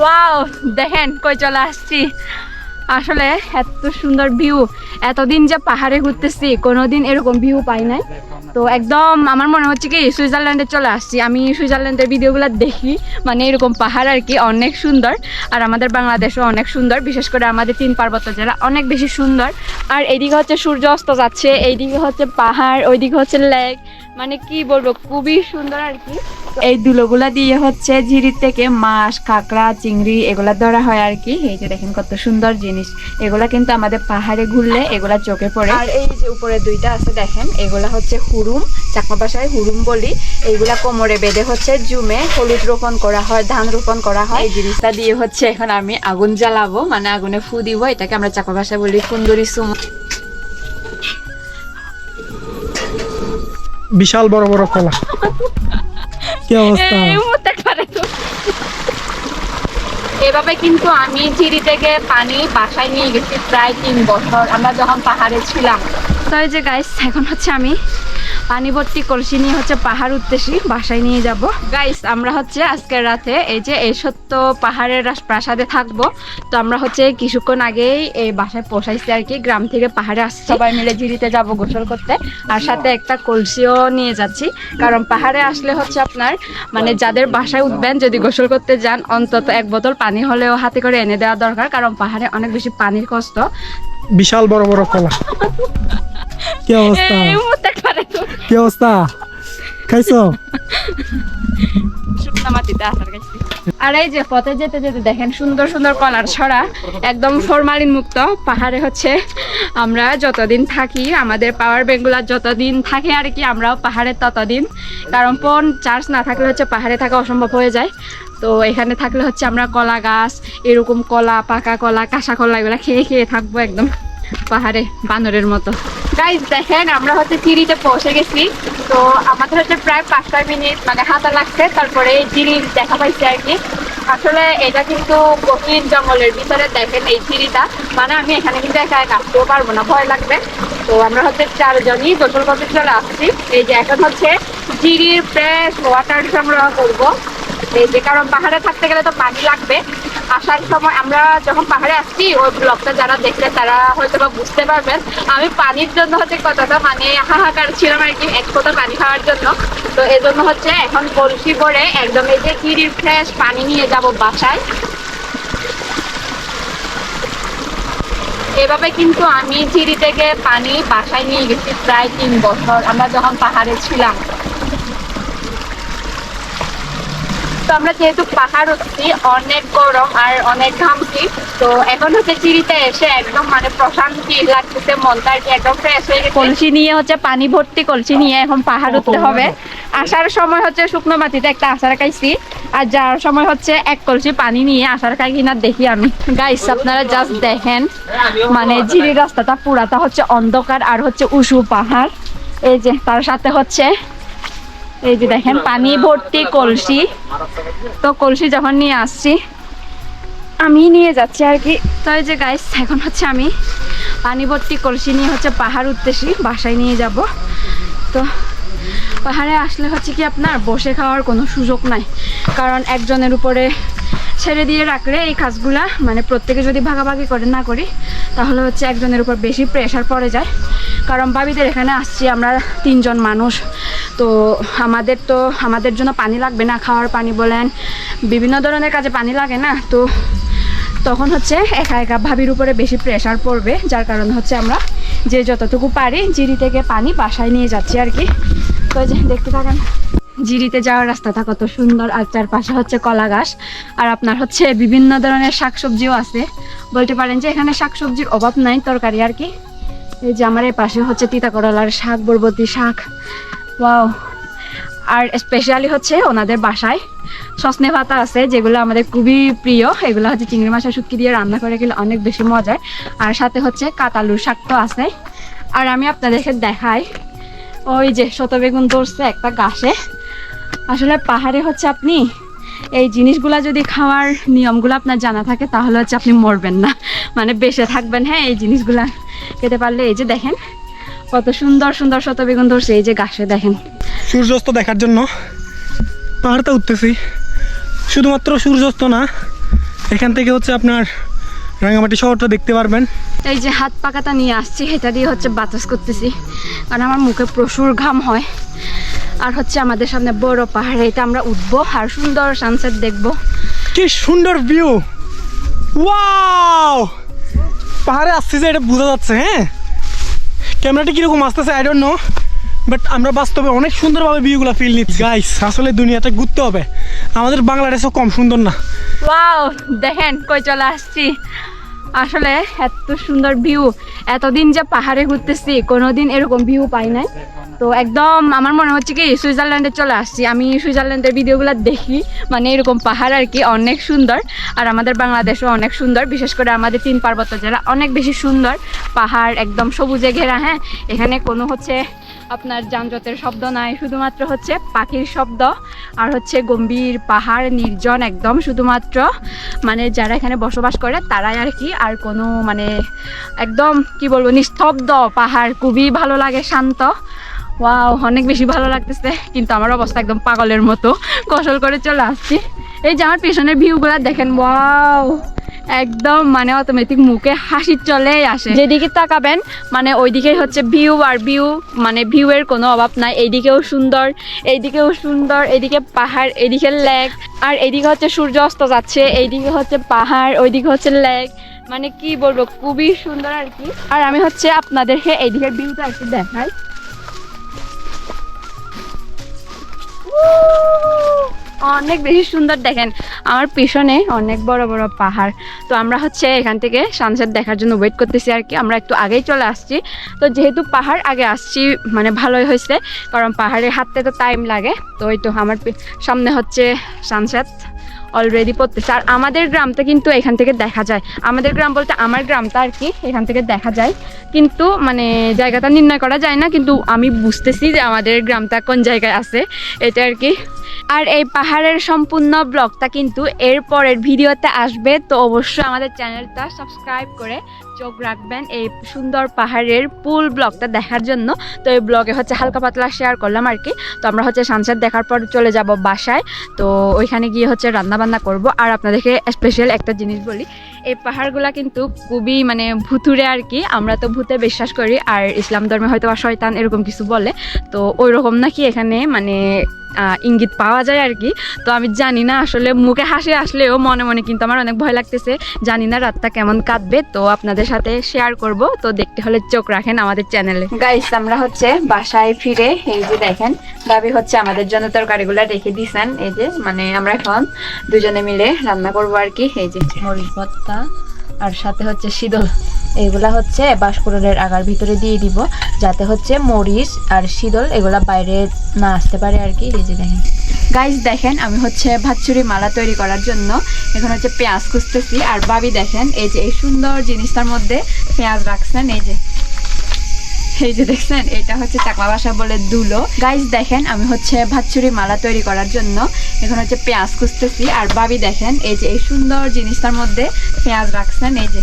Wow দেখেন কই চলে আসছি। আসলে এত সুন্দর ভিউ এতদিন যে পাহাড়ে ঘুরতেছি, কোনোদিন এরকম ভিউ পাই নাই। তো একদম আমার মনে হচ্ছে কি, সুইজারল্যান্ডে চলে আসছি। আমি সুইজারল্যান্ডের ভিডিওগুলো দেখি মানে এরকম পাহাড় আর কি অনেক সুন্দর। আর আমাদের বাংলাদেশও অনেক সুন্দর, বিশেষ করে আমাদের তিন পার্বত্য জেলা অনেক বেশি সুন্দর। আর এইদিকে হচ্ছে সূর্য অস্ত যাচ্ছে, এইদিকে হচ্ছে পাহাড়, ওইদিকে হচ্ছে লেক মানে কি বলব, খুবই সুন্দর আর কি। এই দুলোগুলা দিয়ে হচ্ছে ঝিরির থেকে মাছ কাঁকড়া চিংড়ি, এগুলা ধরা হয় আর কি। এই যে দেখেন কত সুন্দর জিনিস। এগুলা কিন্তু আমাদের পাহাড়ে ঘুরলে এগুলা চোখে পড়ে। আর এই যে উপরে দুইটা আছে দেখেন এগুলা হচ্ছে হুরুম চাকমা ভাষায় হুরুম বলি। এইগুলা কোমরে বেঁধে হচ্ছে জুমে হলুদ রোপণ করা হয় ধান রোপণ করা হয়। এই জিনিসটা দিয়ে হচ্ছে এখন আমি আগুন জ্বালাবো মানে আগুনে ফু দিব এটাকে আমরা চাকমা ভাষায় বলি সুন্দরী সুম বিশাল বড় বড় কলা কি অবস্থা এই মুহূর্তে করে তো। এভাবে কিন্তু আমি চিড়ি থেকে পানি বাসায় নিয়ে গেছি প্রায় তিন বছর আমরা যখন পাহাড়ে ছিলাম। তো এই যে গাইস এখন হচ্ছে আমি পানি ভর্তি কলসি নিয়ে হচ্ছে পাহাড় উঠতেছি বাসায় নিয়ে যাব। গাইস আমরা হচ্ছে আজকের রাতে এই যে এই সত্য পাহাড়ের প্রাসাদে থাকব। তো আমরা হচ্ছে কিছুক্ষণ আগেই এই বাসায় পোষাইছি আর কি গ্রাম থেকে পাহাড়ে আসছি। সবাই মিলে ঝিরিতে যাব গোসল করতে। আর সাথে একটা কলসিও নিয়ে যাচ্ছি। কারণ পাহাড়ে আসলে হচ্ছে আপনার মানে যাদের বাসায় উঠবেন যদি গোসল করতে যান অন্তত এক বোতল পানি হলেও হাতে করে এনে দেওয়া দরকার। কারণ পাহাড়ে অনেক বেশি পানির কষ্ট। বিশাল বড় বড় কলা। কি অবস্থা? আমরা যতদিন থাকি, আমাদের পাওয়ার ব্যাঙ্কগুলার যতদিন থাকে আর কি, আমরাও পাহাড়ে ততদিন। কারণ ফোন চার্জ না থাকলে হচ্ছে পাহাড়ে থাকা অসম্ভব হয়ে যায়। তো এখানে থাকলে হচ্ছে আমরা কলা গাছ, এরকম কলা, পাকা কলা, কাঁচা কলা এগুলো খেয়ে খেয়ে থাকব একদম। পাহাড়ে, বানরের মতো। গাইজ দেখেন, আমরা হচ্ছে চিরিতে পৌঁছে গেছি। তো আমাদের হচ্ছে প্রায় পাঁচ, ছয় মিনিট মানে হাতা লাগছে। তারপরে জিরি দেখা পাইছি আর কি। আসলে এটা কিন্তু গভীর জঙ্গলের ভিতরে দেখেন এই চিরিটা মানে আমি এখানে কিন্তু একা একা আসতেও পারব না, ভয় লাগবে। তো আমরা হচ্ছে চারজনই গোসল করতে চলে আসছি। এই যে এখন হচ্ছে জিরির ফ্রেশ ওয়াটার সংগ্রহ করব। এই যে কারণ পাহাড়ে থাকতে গেলে তো পানি লাগবে। আসার সময় আমরা যখন পাহাড়ে আসছি, ওই ব্লগটা যারা দেখলে তারা হয়তো বা বুঝতে পারবেন। আমি পানির জন্য হচ্ছে কতটা মানে হাহাকার ছিলাম আর কি, এক ফোঁটা পানি খাওয়ার জন্য। তো এই জন্য হচ্ছে এখন কলসি করে একদম এই যে কিরির ফ্রেশ পানি নিয়ে যাব বাসায়। এভাবে কিন্তু আমি ঝিরি থেকে পানি বাসায় নিয়ে গেছি প্রায় তিন বছর আমরা যখন পাহাড়ে ছিলাম। তো আমরা যেহেতু পাহাড় উঠছি অনেক গরম আর অনেক ঘামছি তো এখন হচ্ছে চিড়িতে এসে একদম মানে প্রশান্তি লাগতেছে মনটা আর কি একদম ফ্রেশ হয়ে গেছে। কলসি নিয়ে হচ্ছে পানি ভর্তি কলসি নিয়ে এখন পাহাড় উঠতে হবে। আসার সময় হচ্ছে শুকনো মাটিতে একটা আশার খাইছি আর যাওয়ার সময় হচ্ছে এক কলসি পানি নিয়ে আসার খাই কিনা দেখি আমি। গাইস আপনারা জাস্ট দেখেন মানে ঝিরি রাস্তাটা পুরাটা হচ্ছে অন্ধকার আর হচ্ছে উঁচু পাহাড়। এই যে তার সাথে হচ্ছে এই যে দেখেন, পানি ভর্তি কলসি। তো কলসি যখন নিয়ে আসছি, আমি নিয়ে যাচ্ছি আর কি। তো এই যে গাইস এখন হচ্ছে আমি পানি ভর্তি কলসি নিয়ে হচ্ছে পাহাড় উঠতেছি, বাসায় নিয়ে যাব। তো পাহাড়ে আসলে হচ্ছে কি আপনার, বসে খাওয়ার কোনো সুযোগ নাই। কারণ একজনের উপরে ছেড়ে দিয়ে রাখলে এই কাজগুলা মানে প্রত্যেকে যদি ভাগাভাগি করে না করি, তাহলে হচ্ছে একজনের উপর বেশি প্রেশার পড়ে যায়। কারণ ভাবিদের এখানে আসছি আমরা তিনজন মানুষ। তো আমাদের তো, আমাদের জন্য পানি লাগবে না, খাওয়ার পানি বলেন। বিভিন্ন ধরনের কাজে পানি লাগে না, তো তখন হচ্ছে একা একা ভাবির উপরে বেশি প্রেশার পড়বে, যার কারণে হচ্ছে আমরা যে যতটুকু পারি জিরি থেকে পানি বাসায় নিয়ে যাচ্ছি আর কি। তো যে দেখতে থাকেন, জিরিতে যাওয়ার রাস্তাটা কত সুন্দর, আর চারপাশে হচ্ছে কলা গাছ, আর আপনার হচ্ছে বিভিন্ন ধরনের শাকসবজিও আছে। বলতে পারেন যে এখানে শাকসবজির অভাব নাই, তরকারি আর কি। এই যে আমার এই পাশে হচ্ছে তিতা করলার শাক বরবতি শাক ওয়াও আর স্পেশালি হচ্ছে ওনাদের বাসায় সসনে পাতা আছে, যেগুলো আমাদের খুবই প্রিয়। এগুলো হচ্ছে চিংড়ি মাছের শুটকি দিয়ে রান্না করে গেলে অনেক বেশি মজার আর সাথে হচ্ছে কাতালুর শাক তো আছে। আর আমি আপনাদেরকে দেখাই। ওই যে শত বেগুন ধরছে একটা গাছে। আসলে পাহাড়ে হচ্ছে আপনি এই জিনিসগুলা যদি খাওয়ার নিয়মগুলো আপনার জানা থাকে, তাহলে হচ্ছে আপনি মরবেন না। মানে বেঁচে থাকবেন হ্যাঁ এই জিনিসগুলা। খেতে পারলে এই যে দেখেন কত সুন্দর সুন্দর শত বেগুন ধরছে এই যে গাছে দেখেন। সূর্যাস্ত দেখার জন্য পাহাড়টা উঠতেছি। শুধুমাত্র সূর্যাস্ত না এখান থেকে হচ্ছে আপনার রাঙামাটি শহরটা দেখতে পারবেন। এই যে হাত পাকাটা নিয়ে আসছি এটা দিয়ে হচ্ছে বাতাস করতেছি। কারণ আমার মুখে প্রচুর ঘাম হয়। আর হচ্ছে আমাদের সামনে বড় পাহাড় এটা আমরা উঠবো আর সুন্দর সানসেট দেখব। কি সুন্দর ভিউ ওয়াও পাহাড়ে আসছে যে এটা বোঝা যাচ্ছে হ্যাঁ? ক্যামেরাটা কীরকম আসতেছে আই ডোন্ট নো বাট আমরা বাস্তবে অনেক সুন্দরভাবে ভিউগুলো ফিল নিচ্ছি। গাইস আসলে দুনিয়াতে ঘুরতে হবে। আমাদের বাংলাদেশও কম সুন্দর না। ওয়াও দেখেন, কই চলে আসছি। আসলে এত সুন্দর ভিউ এতদিন যে পাহাড়ে ঘুরতেছি, কোনোদিন এরকম ভিউ পাই নাই। তো একদম আমার মনে হচ্ছে কি সুইজারল্যান্ডে চলে আসছি। আমি সুইজারল্যান্ডের ভিডিওগুলো দেখি মানে এরকম পাহাড় আর কি অনেক সুন্দর। আর আমাদের বাংলাদেশও অনেক সুন্দর, বিশেষ করে আমাদের তিন পার্বত্য জেলা অনেক বেশি সুন্দর। পাহাড় একদম সবুজে ঘেরা হ্যাঁ? এখানে কোনো হচ্ছে আপনার যানজটের শব্দ নাই, শুধুমাত্র হচ্ছে পাখির শব্দ। আর হচ্ছে গম্ভীর পাহাড়, নির্জন একদম শুধুমাত্র। মানে যারা এখানে বসবাস করে, তারাই আর কি আর কোনো মানে একদম, কি বলব, নিস্তব্ধ পাহাড়। খুবই ভালো লাগে, শান্ত। ওয়াও অনেক বেশি ভালো লাগতেছে। কিন্তু আমার অবস্থা একদম পাগলের মতো। কৌশল করে চলে আসছি। এই যে আমার পেছনের ভিউগুলো দেখেন ওয়াও একদম মানে অটোমেটিক মুখে হাসি চলেই আসে। যেদিকে তাকাবেন মানে ওইদিকেই হচ্ছে ভিউ আর ভিউ মানে ভিউ এর কোনো অভাব নাই। এইদিকেও সুন্দর এইদিকেও সুন্দর, এইদিকে পাহাড়, এইদিকে লেক আর এইদিকে হচ্ছে সূর্য অস্ত যাচ্ছে, এইদিকে হচ্ছে পাহাড়, ওইদিকে হচ্ছে লেক মানে কি বলব, খুবই সুন্দর আর কি। আর আমি হচ্ছে আপনাদেরকে এইদিকের ভিউটা একটু দেখাই। অনেক বেশি সুন্দর দেখেন। আমার পিছনে অনেক বড় বড় পাহাড়। তো আমরা হচ্ছে এখান থেকে সানসেট দেখার জন্য ওয়েট করতেছি আর কি। আমরা একটু আগেই চলে আসছি। তো যেহেতু পাহাড় আগে আসছি মানে ভালোই হয়েছে। কারণ পাহাড়ে হাঁটতে তো টাইম লাগে। তো ওই তো আমার সামনে হচ্ছে সানসেট অলরেডি পড়তেছে। আর আমাদের গ্রামটা কিন্তু এখান থেকে দেখা যায়। আমাদের গ্রাম বলতে আমার গ্রামটা আর কি, এখান থেকে দেখা যায়। কিন্তু মানে জায়গাটা নির্ণয় করা যায় না, কিন্তু আমি বুঝতেছি যে আমাদের গ্রামটা কোন জায়গায় আছে, এটা আর কি। আর এই পাহাড়ের সম্পূর্ণ ব্লগটা কিন্তু এরপরের ভিডিওতে আসবে, তো অবশ্যই আমাদের চ্যানেলটা সাবস্ক্রাইব করে চোখ রাখবেন এই সুন্দর পাহাড়ের পুল ব্লগটা দেখার জন্য। তো এই ব্লগে হচ্ছে হালকা পাতলা শেয়ার করলাম আর কি। তো আমরা হচ্ছে সানসেট দেখার পর চলে যাব বাসায়। তো ওইখানে গিয়ে হচ্ছে রান্না বান্না করব। আর আপনাদেরকে স্পেশাল একটা জিনিস বলি, এই পাহাড়গুলা কিন্তু খুবই মানে ভুতুরে আর কি। আমরা তো ভূতে বিশ্বাস করি, আর ইসলাম ধর্মে হয়তো বা শয়তান এরকম কিছু বলে। তো ওই রকম নাকি এখানে মানে ইঙ্গিত পাওয়া যায় আর কি। তো আমি জানি না, আসলে মুখে হাসি আসলেও মনে মনে কিন্তু আমার অনেক ভয় লাগতেছে। জানি না রাতটা কেমন কাটবে, তো আপনাদের সাথে শেয়ার করব। তো দেখতে হলে চোখ রাখেন আমাদের চ্যানেলে গাইস আমরা হচ্ছে বাসায় ফিরে, এই যে দেখেন, ভাবি হচ্ছে আমাদের জন্য তরকারিগুলো রেখে দিছেন। এই যে মানে আমরা এখন দুজনে মিলে রান্না করব আর কি। এই যে, মরিচ আর সাথে হচ্ছে শীতল এগুলা হচ্ছে বাঁশকুড়ের আগার ভিতরে দিয়ে দিব, যাতে হচ্ছে মরিচ আর শীতল এগুলা বাইরে না আসতে পারে আর কি, এই যে দেখেন। গাইস দেখেন, আমি হচ্ছে ভাতচুরি মালা তৈরি করার জন্য এখন হচ্ছে পেঁয়াজ খুঁজতেছি, আর ভাবি দেখেন, এই যে এই সুন্দর জিনিসটার মধ্যে পেঁয়াজ রাখছেন, এই যে। এই যে দেখছেন, এটা হচ্ছে চাকমা বাসা বলে দুলো। গাইস দেখেন, আমি হচ্ছে ভাতচুরি মালা তৈরি করার জন্য এখন হচ্ছে পেঁয়াজ খুঁজতেছি, আর ভাবি দেখেন, এই যে এই সুন্দর জিনিসটার মধ্যে পেঁয়াজ রাখছেন, এই যে।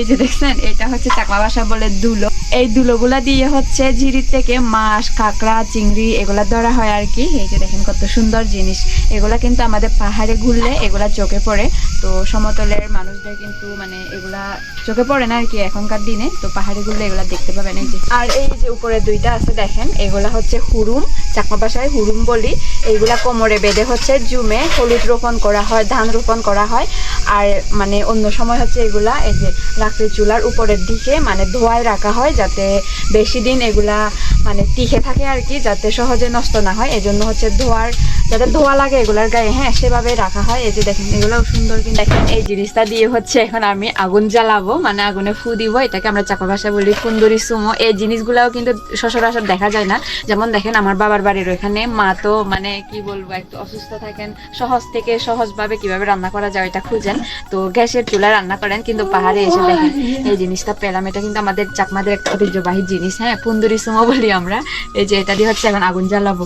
এই যে দেখছেন, এটা হচ্ছে চাকলা বাসা বলে দুলো। এই দুলোগুলা দিয়ে হচ্ছে ঝিরির থেকে মাছ, কাঁকড়া, চিংড়ি, এগুলা ধরা হয় আর কি। এই যে দেখেন কত সুন্দর জিনিস। এগুলা কিন্তু আমাদের পাহাড়ে ঘুরলে এগুলা চোখে পড়ে। তো সমতলের মানুষদের কিন্তু মানে এগুলা চোখে পড়ে না আর কি এখনকার দিনে। তো পাহাড়ে ঘুরলে এগুলা দেখতে পাবেন এই যে। আর এই যে উপরে দুইটা আছে দেখেন, এগুলা হচ্ছে হুরুম, চাকমা ভাষায় হুরুম বলি। এইগুলা কোমরে বেঁধে হচ্ছে জুমে হলুদ রোপণ করা হয়, ধান রোপণ করা হয়। আর মানে অন্য সময় হচ্ছে এগুলা এই যে লাকড়ি চুলার উপরের দিকে মানে ধোয়ায় রাখা হয় যাতে বেশি দিন এগুলা মানে টিকে থাকে আর কি, যাতে সহজে নষ্ট না হয়। এজন্য হচ্ছে ধোয়ার, যাতে ধোয়া লাগে এগুলার গায়ে হ্যাঁ সেভাবে রাখা হয়। এই যে দেখেন, এগুলোও সুন্দর দেখেন, এই জিনিসটা দিয়ে হচ্ছে এখন আমি আগুন জ্বালাবো মানে আগুনে ফু দিব, এটাকে আমরা চাপা ভাষায় বলি ফুন্দরি সুমো। এই জিনিসগুলোও কিন্তু সচরাচর দেখা যায় না। যেমন দেখেন, আমার বাবার বাড়ির ওখানে মা তো মানে কি বলব, একটু অসুস্থ থাকেন, সহজ থেকে সহজভাবে কীভাবে রান্না করা যায় এটা খুঁজেন। তো গ্যাসের চুলায় রান্না করেন, কিন্তু পাহাড়ে এসে দেখেন, এই জিনিসটা পেলাম। এটা কিন্তু আমাদের চাকমাদের একটা ঐতিহ্যবাহী জিনিস হ্যাঁ ফুন্দরি সুমো বলি আমরা। এই যে এটা দিয়ে হচ্ছে এখন আগুন জ্বালাবো।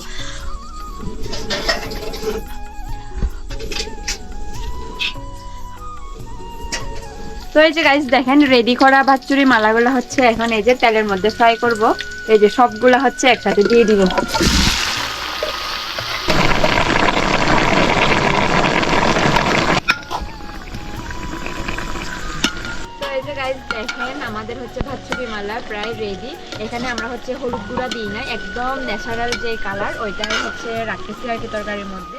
তো এই যে গাইস দেখেন রেডি করা ভাতচুরি মালাগুলো হচ্ছে এখন এই যে তেলের মধ্যে ফ্রাই করব। এই যে সবগুলো হচ্ছে একসাথে দিয়ে দিব। দেখেন, আমাদের হচ্ছে ভাতচুরি মালা প্রায় রেডি এখানে আমরা হচ্ছে হলুদ গুঁড়া দিই না, একদম ন্যাচারাল যে কালার ওইটা হচ্ছে রাখতেছি আর কি তরকারির মধ্যে।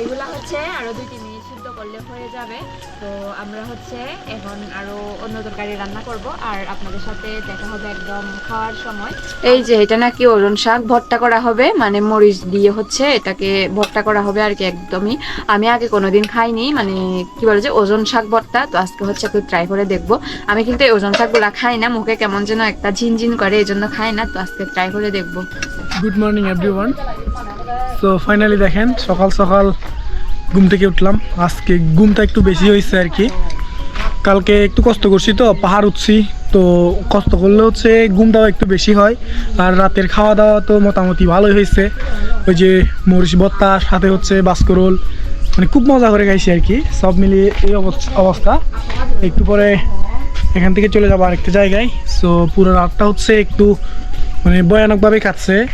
এগুলা হচ্ছে আরও দুই তিন মিনিট সিদ্ধ করলে হয়ে যাবে। তো আমরা হচ্ছে এখন আরও অন্য তরকারি রান্না করব আর আপনাদের সাথে দেখা হবে একদম খাওয়ার সময়। এই যে এটা নাকি অরুণ শাক ভর্তা করা হবে মানে মরিচ দিয়ে হচ্ছে এটাকে ভর্তা করা হবে আর কি একদমই। আমি আগে কোনোদিন খাইনি মানে কি বলে যে ওজন শাক ভর্তা তো আজকে হচ্ছে একটু ট্রাই করে দেখব। আমি কিন্তু এই ওজন শাকগুলো খাই না মুখে কেমন যেন একটা ঝিনঝিন করে এই জন্য খাই না তো আজকে ট্রাই করে দেখব। গুড মর্নিং এভরিওয়ান তো ফাইনালি দেখেন, সকাল সকাল ঘুম থেকে উঠলাম। আজকে ঘুমটা একটু বেশি হয়েছে আর কি। কালকে একটু কষ্ট করছি তো, পাহাড় উঠছি, তো কষ্ট করলে হচ্ছে ঘুমটাও একটু বেশি হয়। আর রাতের খাওয়া দাওয়া তো মোটামুটি ভালোই হয়েছে। ওই যে মরিচ ভত্তা সাথে হচ্ছে বাস্করোল মানে খুব মজা করে খাইছি আর কি। সব মিলিয়ে এই অবস- অবস্থা। একটু পরে এখান থেকে চলে যাব আরেকটা জায়গায়। সো পুরো রাতটা হচ্ছে একটু মানে ভয়ানকভাবে কাটছে।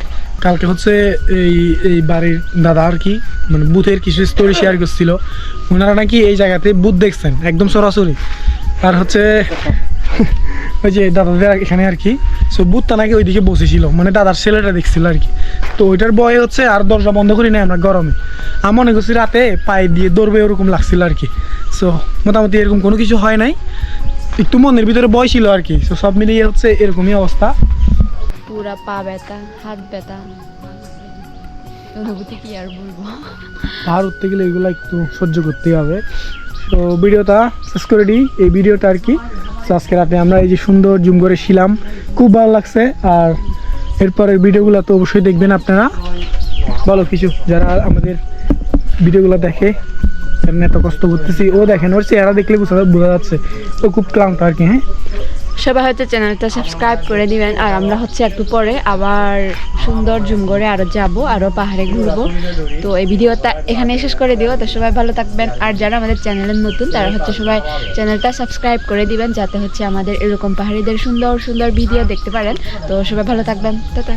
কালকে হচ্ছে এই এই বাড়ির দাদা আর কি মানে বুথের কিছু স্টোরি শেয়ার করছিল। ওনারা নাকি এই জায়গাতে বুথ দেখছেন, একদম সরাসরি। আর হচ্ছে, ওই যে দাদাদের এখানে আর কি সো বুথটা নাকি ওইদিকে বসেছিল মানে দাদার ছেলেটা দেখছিল আর কি। তো ওইটার বয়ে হচ্ছে আর দরজা বন্ধ করি না আমরা গরমে। আমি মনে করছি রাতে পায়ে দিয়ে দৌড়বে ওরকম লাগছিল আর কি। সো মোটামুটি এরকম কোনো কিছু হয় নাই। একটু মনের ভিতরে বয় ছিল আর কি। সো সব মিলিয়ে হচ্ছে এরকমই অবস্থা। পুরা পা ব্যথা, হাত ব্যথা। অনুভূতি কি আর বলব? পাহাড় উঠতে গেলে এগুলো একটু সহ্য করতেই হবে। তো ভিডিওটা শেষ করে দিই। এই ভিডিওটা আর কি। তো আজকে রাতে আমরা এই যে সুন্দর জুম করে ছিলাম, খুব ভালো লাগছে। আর এরপরের ভিডিওগুলো তো অবশ্যই দেখবেন আপনারা। বলো কিছু যারা আমাদের ভিডিওগুলো দেখে এত কষ্ট করতেছি, ও দেখেন, ওর চেহারা দেখলে বোঝা বোঝা যাচ্ছে। ও খুব ক্লান্ত আর কি হ্যাঁ? সবাই হয়তো চ্যানেলটা সাবস্ক্রাইব করে দিবেন। আর আমরা হচ্ছে একটু পরে আবার সুন্দর জুম করে আরও যাব আরও পাহাড়ে ঘুরবো। তো এই ভিডিওটা এখানে শেষ করে দিও। তো সবাই ভালো থাকবেন। আর যারা আমাদের চ্যানেলের নতুন, তারা হচ্ছে সবাই চ্যানেলটা সাবস্ক্রাইব করে দিবেন, যাতে হচ্ছে আমাদের এরকম পাহাড়িদের সুন্দর সুন্দর ভিডিও দেখতে পারেন। তো সবাই ভালো থাকবেন। টাটা।